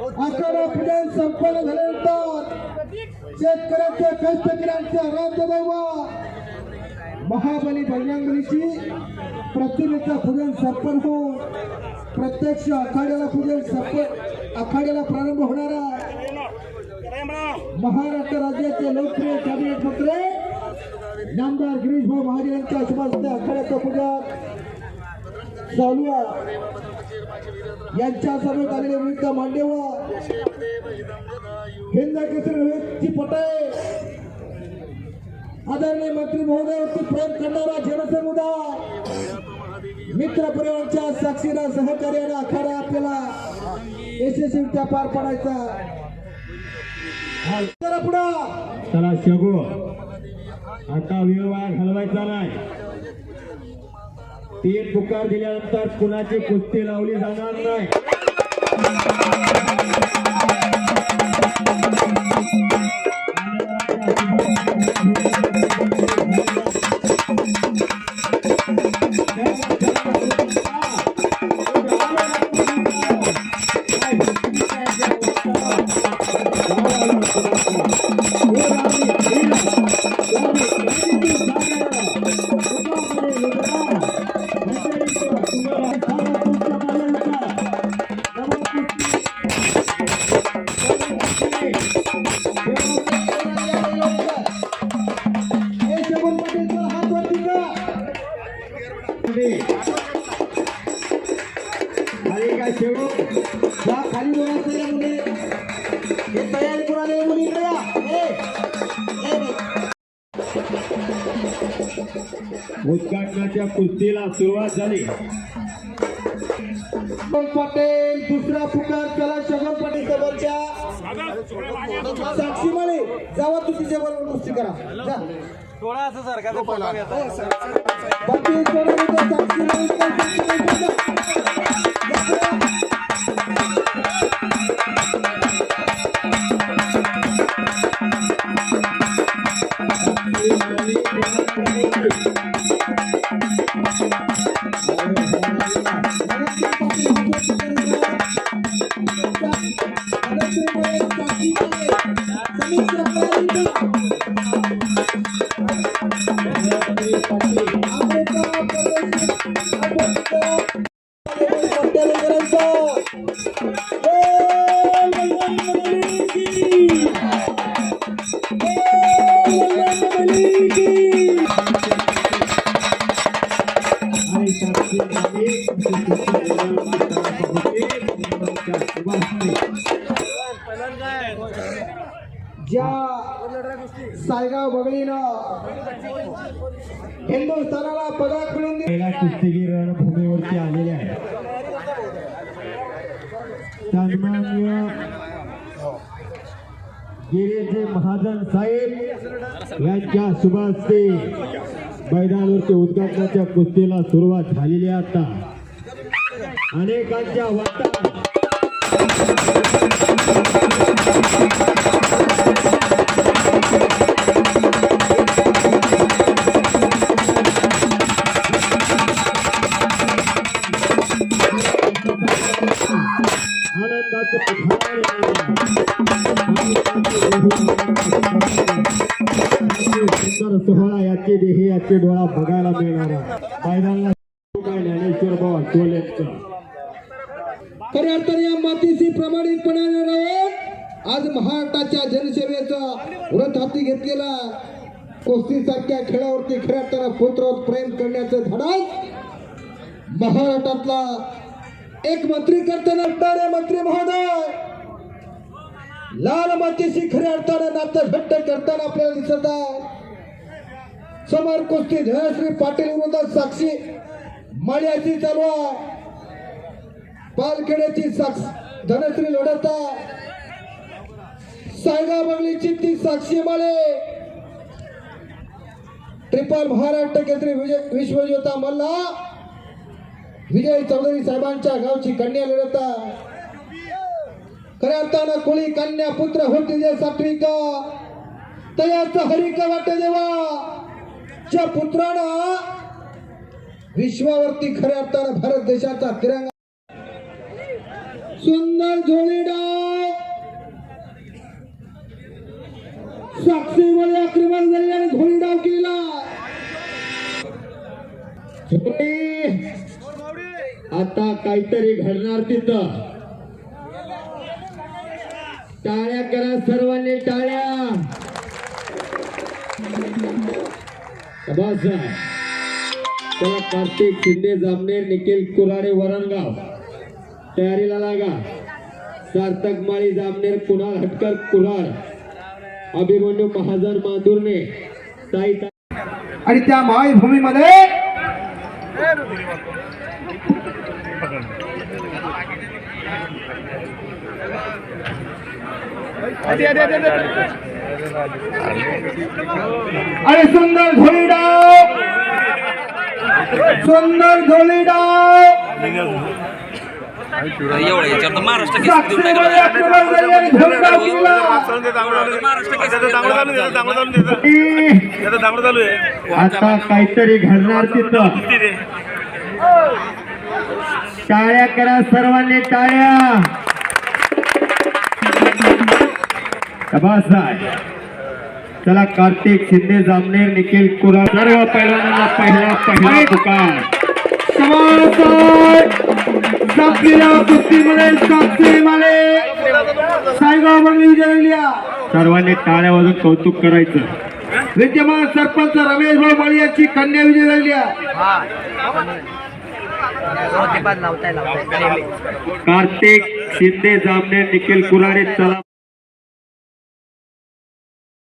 अकरा पिढ्या संपन्न झाल्यानंतर शेतकऱ्यांच्या कष्टकऱ्यांच्या राज्यदैव महाबली बजरंगबलीची प्रतिमेचं पूजन संपन्न होऊन प्रत्यक्ष आखाड्याला पूजन संपन्न आखाड्याला प्रारंभ होणारा महाराष्ट्र राज्याचे लोकप्रिय कॅबिनेट मंत्री नामदार गिरीश भाऊ महाजन यांच्या शुभास्ते आखाड्याचं पूजा चालू आहे. यांच्या समोर आलेले विविध मान्यवर हिंद केसरी पटे आदरणीय मंत्री महोदय प्रेम करणारा जनसमुदाय मित्र परिवाराच्या साक्षीला सहकार्याने अखाडा आपल्याला यशस्वीरित्या पार पाडायचा. पुढं. चला शगो आता वेळ वाया घालवायचा नाही. तीन पुकार दिल्यानंतर कुणाची कुस्ती लावली जाणार नाही. आणि काय शेवू या खाली या मुली. हे तयारी करून मुली इकडे या. उद्घाटनाच्या कुस्तीला सुरुवात झाली. पाटील दुसरा पुकार चला शोभन पाटील समोरच्या. साक्षी माळे जावा तू तिच्या बरोबर कुस्ती करा. जा. बाकी सोडवलं आणि हिंदुस्थानाला पदक मिळून दिले पहिला कुस्तीगीर रणभूमीवरती आलेले आहे. सन्मान्य गिरीचे महाजन साहेब यांच्या शुभास्ते मैदानावरती उद्घाटनाच्या कुस्तीला सुरुवात झालेली आता. अनेकांच्या वाटा सुंदर सोहळा याची देही याचे डोळा बघायला मिळणार मैदानाला ज्ञानेश्वर बाबा टोलेचं खऱ्या अर्थाने या मातीशी प्रामाणिकपणाने राहून आज महाराष्ट्राच्या जनसेवेचा व्रत हाती घेतलेला कोस्तीसारख्या खेळावरती खऱ्या अर्थानं पुत्रावर प्रेम करण्याचं धडा महाराष्ट्रातला एक मंत्री करताना असणारे मंत्री महोदय लाल मातीशी खऱ्या अर्थानं नातं घट्ट करताना आपल्याला दिसत आहे. समोर कुस्ती धनश्री पाटील विरोधात साक्षी माळ्याची चालू आहे पालखेड्याची साक्ष धनश्री लोढता सायगा बंगलीची ती साक्षी माळे ट्रिपल महाराष्ट्र केसरी विजय विश्वज्योता मल्ला विजय चौधरी साहेबांच्या गावची कन्या लढता. खऱ्या अर्थानं कोळी कन्या पुत्र होती जे सात्विका. तयाच हरिक वाटे देवा. ज्या पुत्रानं विश्वावरती खऱ्या अर्थानं भारत देशाचा तिरंगा. सुंदर झोळी डाव. साक्षीमध्ये आक्रमण झाले आणि झोळी डाव केला आता काहीतरी घडणार तिथं. टाळ्या करा सर्वांनी टाळ्या. बस चला कार्तिक शिंदे जामनेर निखिल कुराडे वरणगाव. तयारीला लागा. सार्थक माळी जामनेर कुणाल हटकर कुराड अभिमन्यू महाजन माधुरने. साई आणि त्या मायभूमीमध्ये आणि सुंदर झोळी डाव सुंदर झोळी डाव एवढं याच्यावर तर महाराष्ट्र देऊन टाकला. आता काहीतरी घडणार तिथं टाळ्या करा सर्वांनी टाळ्या. चला कार्तिक शिंदे जामनेर निखिल कुरा सर्व पैलवानांना पहिला पहिला पुकार कुस्तीमध्ये माले बंगली सर्वांनी टाळ्या वाजून कौतुक करायचं. विद्यमान सरपंच रमेश भाऊ माळी यांची कन्या विजय झाल्या कार्तिक शिंदे जामनेर निखिल कुराडे चला.